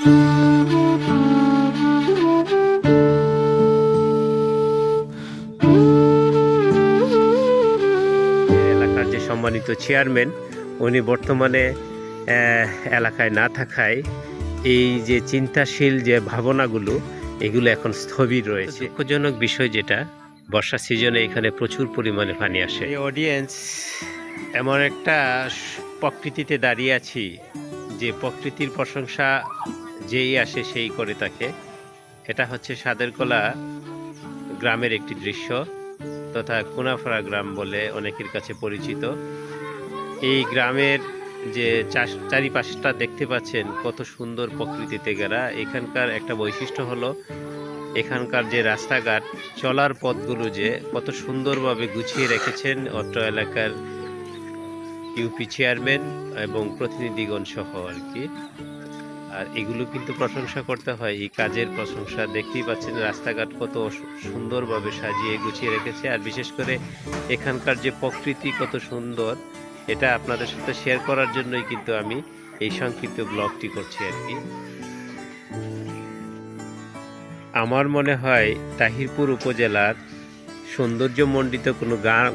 এলাকার যে সম্মানিত চেয়ারম্যান, উনি বর্তমানে এলাকায় না থাকায় এই যে চিন্তাশীল যে ভাবনাগুলো, এগুলো এখন স্থবির রয়েছে। দুঃখজনক বিষয় যেটা, বর্ষা সিজনে এখানে প্রচুর পরিমাণে পানি আসে। অডিয়েন্স এমন একটা প্রকৃতিতে দাঁড়িয়ে আছি যে প্রকৃতির প্রশংসা যেই আসে সেই করে তাকে। এটা হচ্ছে সাদেরকলা গ্রামের একটি দৃশ্য, তথা কোনাফাড়া গ্রাম বলে অনেকের কাছে পরিচিত। এই গ্রামের যে চাষ- চারিপাশটা দেখতে পাচ্ছেন কত সুন্দর প্রকৃতিতে ঘেরা এখানকার একটা বৈশিষ্ট্য হলো, এখানকার যে রাস্তাঘাট, চলার পথগুলো যে কত সুন্দরভাবে গুছিয়ে রেখেছেন অত্র এলাকার ইউপি চেয়ারম্যান এবং প্রতিনিধিগণ সহ আর কি। আর এগুলো কিন্তু প্রশংসা করতে হয়। এই কাজের প্রশংসা দেখতেই পাচ্ছেন, রাস্তাঘাট কত সুন্দরভাবে সাজিয়ে গুছিয়ে রেখেছে। আর বিশেষ করে এখানকার যে প্রকৃতি কত সুন্দর, এটা আপনাদের সাথে শেয়ার করার জন্যই কিন্তু আমি এই সংক্ষিপ্ত ব্লগটি করছি আর কি। আমার মনে হয় তাহিরপুর উপজেলার সৌন্দর্যমণ্ডিত কোনো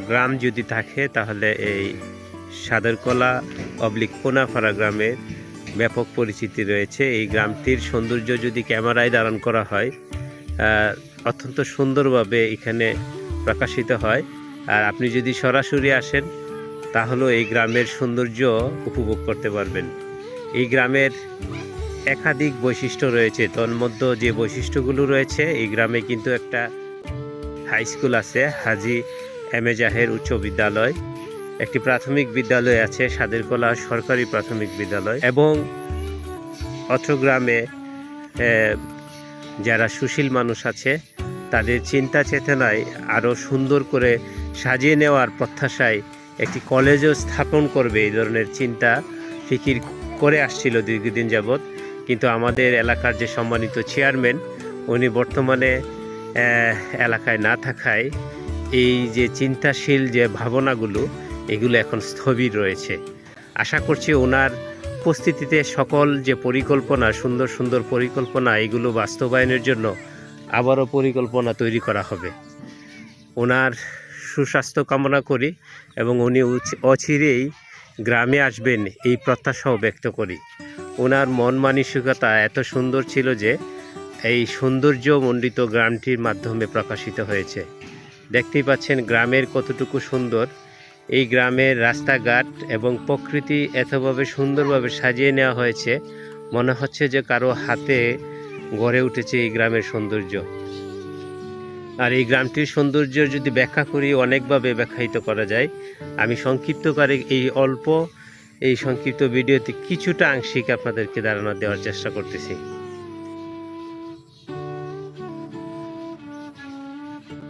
গ্রাম যদি থাকে, তাহলে এই সাদরকলা অবলিক কোনাফাড়া গ্রামের ব্যাপক পরিচিতি রয়েছে। এই গ্রামটির সৌন্দর্য যদি ক্যামেরায় ধারণ করা হয় অত্যন্ত সুন্দরভাবে এখানে প্রকাশিত হয়। আর আপনি যদি সরাসরি আসেন, তাহলেও এই গ্রামের সৌন্দর্য উপভোগ করতে পারবেন। এই গ্রামের একাধিক বৈশিষ্ট্য রয়েছে। তন্মধ্যে যে বৈশিষ্ট্যগুলো রয়েছে, এই গ্রামে কিন্তু একটা হাই স্কুল আছে, হাজি এম এ জাহের উচ্চ বিদ্যালয়। একটি প্রাথমিক বিদ্যালয় আছে, সাদেরকলা সরকারি প্রাথমিক বিদ্যালয় এবং অত্র গ্রামে যারা সুশীল মানুষ আছে, তাদের চিন্তা চেতনায় আরও সুন্দর করে সাজিয়ে নেওয়ার প্রত্যাশায় একটি কলেজও স্থাপন করবে এই ধরনের চিন্তা ফিকির করে আসছিল দীর্ঘদিন যাবৎ। কিন্তু আমাদের এলাকার যে সম্মানিত চেয়ারম্যান, উনি বর্তমানে এলাকায় না থাকায় এই যে চিন্তাশীল যে ভাবনাগুলো এগুলো এখন স্থবির রয়েছে। আশা করছি ওনার উপস্থিতিতে সকল যে পরিকল্পনা, সুন্দর সুন্দর পরিকল্পনা, এগুলো বাস্তবায়নের জন্য আবারও পরিকল্পনা তৈরি করা হবে। ওনার সুস্বাস্থ্য কামনা করি এবং উনি অচিরেই গ্রামে আসবেন এই প্রত্যাশাও ব্যক্ত করি। ওনার মন মানসিকতা এত সুন্দর ছিল যে এই সৌন্দর্যমণ্ডিত গ্রামটির মাধ্যমে প্রকাশিত হয়েছে। দেখতেই পাচ্ছেন গ্রামের কতটুকু সুন্দর। এই গ্রামের রাস্তাঘাট এবং প্রকৃতি এতভাবে সুন্দরভাবে সাজিয়ে নেওয়া হয়েছে, মনে হচ্ছে যে কারও হাতে গড়ে উঠেছে এই গ্রামের সৌন্দর্য। আর এই গ্রামটির সৌন্দর্য যদি ব্যাখ্যা করি, অনেকভাবে ব্যাখ্যায়িত করা যায়। আমি সংক্ষিপ্তকারে এই অল্প, এই সংক্ষিপ্ত ভিডিওতে কিছুটা আংশিক আপনাদেরকে ধারণা দেওয়ার চেষ্টা করতেছি।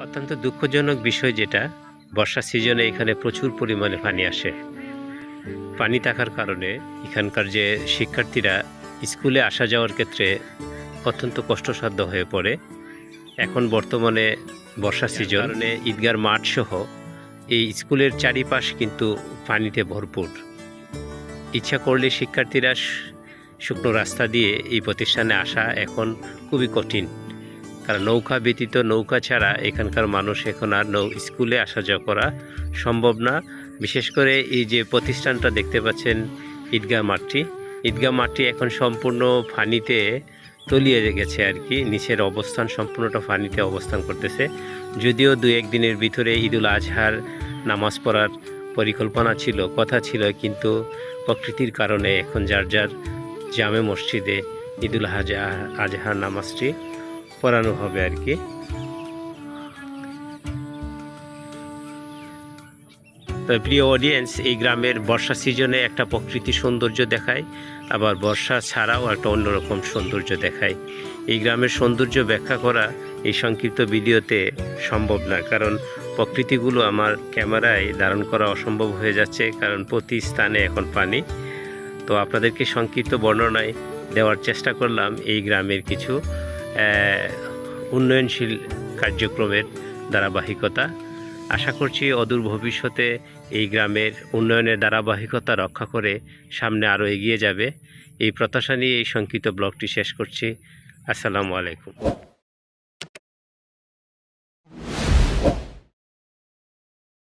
অত্যন্ত দুঃখজনক বিষয় যেটা বর্ষা সিজনে এখানে প্রচুর পরিমাণে পানি আসে। পানি থাকার কারণে এখানকার যে শিক্ষার্থীরা স্কুলে আসা যাওয়ার ক্ষেত্রে অত্যন্ত কষ্টসাধ্য হয়ে পড়ে। এখন বর্তমানে বর্ষা সিজন। কারণে ঈদগার মাঠ সহ এই স্কুলের চারিপাশ কিন্তু পানিতে ভরপুর। ইচ্ছা করলে শিক্ষার্থীরা শুকনো রাস্তা দিয়ে এই প্রতিষ্ঠানে আসা এখন খুবই কঠিন। কারণ নৌকা ব্যতীত নৌকা ছাড়া এখানকার মানুষ এখন আর নৌ স্কুলে আসা যাওয়া করা সম্ভব না। বিশেষ করে এই যে প্রতিষ্ঠানটা দেখতে পাচ্ছেন, ঈদগাহ মাঠটি। ঈদগাহ মাঠটি এখন সম্পূর্ণ ফানিতে তলিয়ে গেছে আর কি। নিচের অবস্থান সম্পূর্ণটা ফানিতে অবস্থান করতেছে। যদিও দু একদিনের ভিতরে ঈদুল আজহার নামাজ পড়ার পরিকল্পনা ছিল, কথা ছিল, কিন্তু প্রকৃতির কারণে এখন যার যার জামে মসজিদে ঈদুল হাজা আজহার নামাজটি পড়ানো হবে আর কি। তো প্রিয় অডিয়েন্স এই গ্রামের বর্ষা সিজনে একটা প্রকৃতি সৌন্দর্য দেখায়, আবার বর্ষা ছাড়াও একটা অন্যরকম সৌন্দর্য দেখায়। এই গ্রামের সৌন্দর্য ব্যাখ্যা করা এই সংক্ষিপ্ত ভিডিওতে সম্ভব না, কারণ প্রকৃতিগুলো আমার ক্যামেরায় ধারণ করা অসম্ভব হয়ে যাচ্ছে, কারণ প্রতি স্থানে এখন পানি। তো আপনাদেরকে সংক্ষিপ্ত বর্ণনায় দেওয়ার চেষ্টা করলাম এই গ্রামের কিছু উন্নয়নশীল কার্যক্রমের ধারাবাহিকতা। আশা করছি অদূর ভবিষ্যতে এই গ্রামের উন্নয়নের ধারাবাহিকতা রক্ষা করে সামনে আরও এগিয়ে যাবে। এই প্রত্যাশা নিয়ে এই সংকিত ব্লগটি শেষ করছি। আসসালামু আলাইকুম।